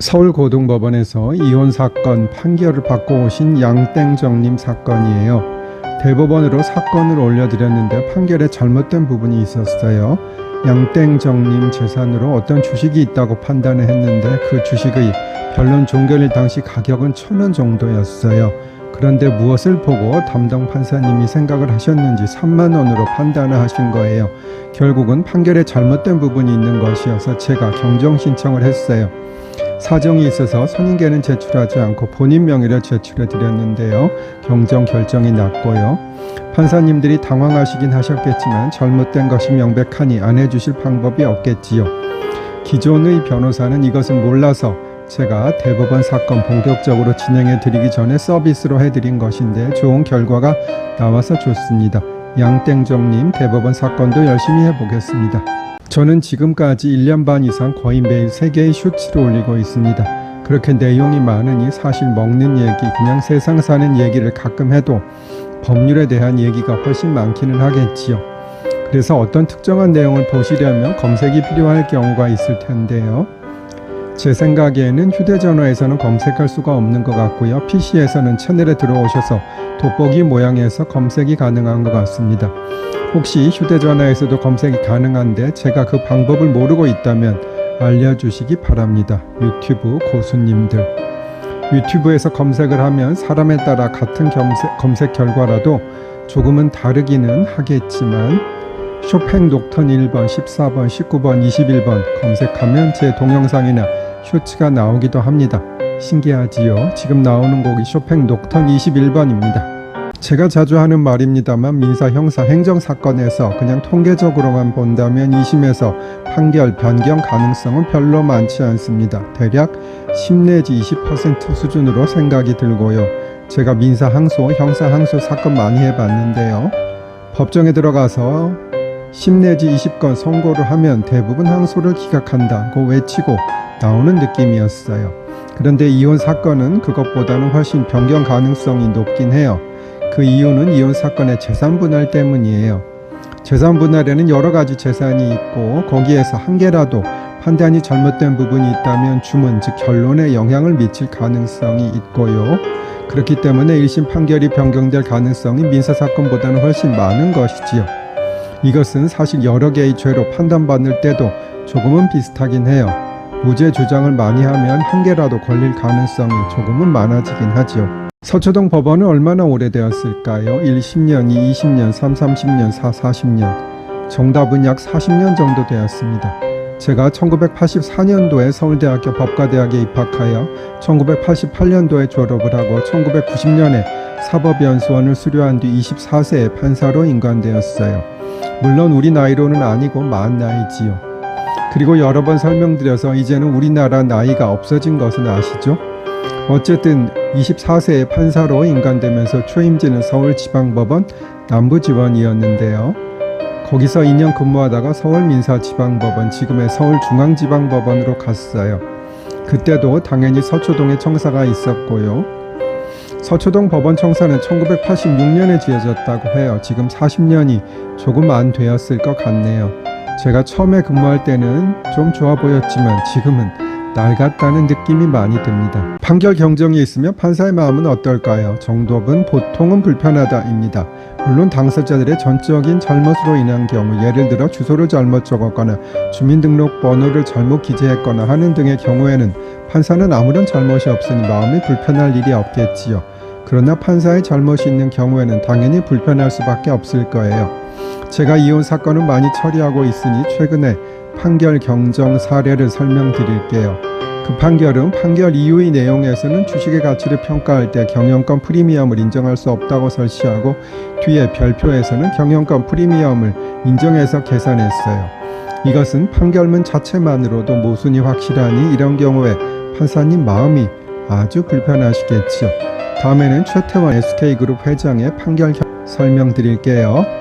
서울고등법원에서 이혼 사건 판결을 받고 오신 양땡정님 사건이에요. 대법원으로 사건을 올려드렸는데 판결에 잘못된 부분이 있었어요. 양땡정님 재산으로 어떤 주식이 있다고 판단을 했는데 그 주식의 변론 종결일 당시 가격은 천 원 정도였어요. 그런데 무엇을 보고 담당 판사님이 생각을 하셨는지 3만 원으로 판단을 하신 거예요. 결국은 판결에 잘못된 부분이 있는 것이어서 제가 경정 신청을 했어요. 사정이 있어서 선임계는 제출하지 않고 본인 명의로 제출해 드렸는데요. 경정 결정이 났고요. 판사님들이 당황하시긴 하셨겠지만 잘못된 것이 명백하니 안 해주실 방법이 없겠지요. 기존의 변호사는 이것을 몰라서 제가 대법원 사건 본격적으로 진행해 드리기 전에 서비스로 해드린 것인데 좋은 결과가 나와서 좋습니다. 양땡정님 대법원 사건도 열심히 해보겠습니다. 저는 지금까지 1년 반 이상 거의 매일 3개의 쇼츠를 올리고 있습니다. 그렇게 내용이 많으니 사실 먹는 얘기, 그냥 세상 사는 얘기를 가끔 해도 법률에 대한 얘기가 훨씬 많기는 하겠지요. 그래서 어떤 특정한 내용을 보시려면 검색이 필요할 경우가 있을 텐데요. 제 생각에는 휴대전화에서는 검색할 수가 없는 것 같고요. PC에서는 채널에 들어오셔서 돋보기 모양에서 검색이 가능한 것 같습니다. 혹시 휴대전화에서도 검색이 가능한데 제가 그 방법을 모르고 있다면 알려주시기 바랍니다. 유튜브 고수님들. 유튜브에서 검색을 하면 사람에 따라 같은 검색, 검색 결과라도 조금은 다르기는 하겠지만 쇼팽 녹턴 1번, 14번, 19번, 21번 검색하면 제 동영상이나 쇼츠가 나오기도 합니다. 신기하지요? 지금 나오는 곡이 쇼팽 녹턴 21번입니다. 제가 자주 하는 말입니다만 민사 형사 행정 사건에서 그냥 통계적으로만 본다면 2심에서 판결 변경 가능성은 별로 많지 않습니다. 대략 10 내지 20% 수준으로 생각이 들고요. 제가 민사 항소, 형사 항소 사건 많이 해봤는데요. 법정에 들어가서 10 내지 20건 선고를 하면 대부분 항소를 기각한다고 외치고 나오는 느낌이었어요. 그런데 이혼 사건은 그것보다는 훨씬 변경 가능성이 높긴 해요. 그 이유는 이혼 사건의 재산 분할 때문이에요. 재산 분할에는 여러 가지 재산이 있고 거기에서 한 개라도 판단이 잘못된 부분이 있다면 주문 즉 결론에 영향을 미칠 가능성이 있고요. 그렇기 때문에 1심 판결이 변경될 가능성이 민사 사건보다는 훨씬 많은 것이지요. 이것은 사실 여러 개의 죄로 판단받을 때도 조금은 비슷하긴 해요. 무죄 주장을 많이 하면 한 개라도 걸릴 가능성이 조금은 많아지긴 하지요. 서초동 법원은 얼마나 오래되었을까요? 1, 10년, 2, 20년, 3, 30년, 4, 40년. 정답은 약 40년 정도 되었습니다. 제가 1984년도에 서울대학교 법과대학에 입학하여 1988년도에 졸업을 하고 1990년에 사법연수원을 수료한 뒤 24세에 판사로 임관되었어요. 물론 우리 나이로는 아니고 만 나이지요. 그리고 여러 번 설명드려서 이제는 우리나라 나이가 없어진 것은 아시죠? 어쨌든 24세의 판사로 임관되면서 초임지는 서울지방법원 남부지원이었는데요. 거기서 2년 근무하다가 서울민사지방법원 지금의 서울중앙지방법원으로 갔어요. 그때도 당연히 서초동에 청사가 있었고요. 서초동 법원 청사는 1986년에 지어졌다고 해요. 지금 40년이 조금 안 되었을 것 같네요. 제가 처음에 근무할 때는 좀 좋아 보였지만 지금은 낡았다는 느낌이 많이 듭니다. 판결 경정이 있으면 판사의 마음은 어떨까요? 정답은 보통은 불편하다입니다. 물론 당사자들의 전적인 잘못으로 인한 경우 예를 들어 주소를 잘못 적었거나 주민등록번호를 잘못 기재했거나 하는 등의 경우에는 판사는 아무런 잘못이 없으니 마음이 불편할 일이 없겠지요. 그러나 판사의 잘못이 있는 경우에는 당연히 불편할 수밖에 없을 거예요. 제가 이혼 사건을 많이 처리하고 있으니 최근에 판결 경정 사례를 설명드릴게요. 그 판결은 판결 이후의 내용에서는 주식의 가치를 평가할 때 경영권 프리미엄을 인정할 수 없다고 설치하고 뒤에 별표에서는 경영권 프리미엄을 인정해서 계산했어요. 이것은 판결문 자체만으로도 모순이 확실하니 이런 경우에 판사님 마음이 아주 불편하시겠지요. 다음에는 최태원 SK그룹 회장의 판결 설명드릴게요.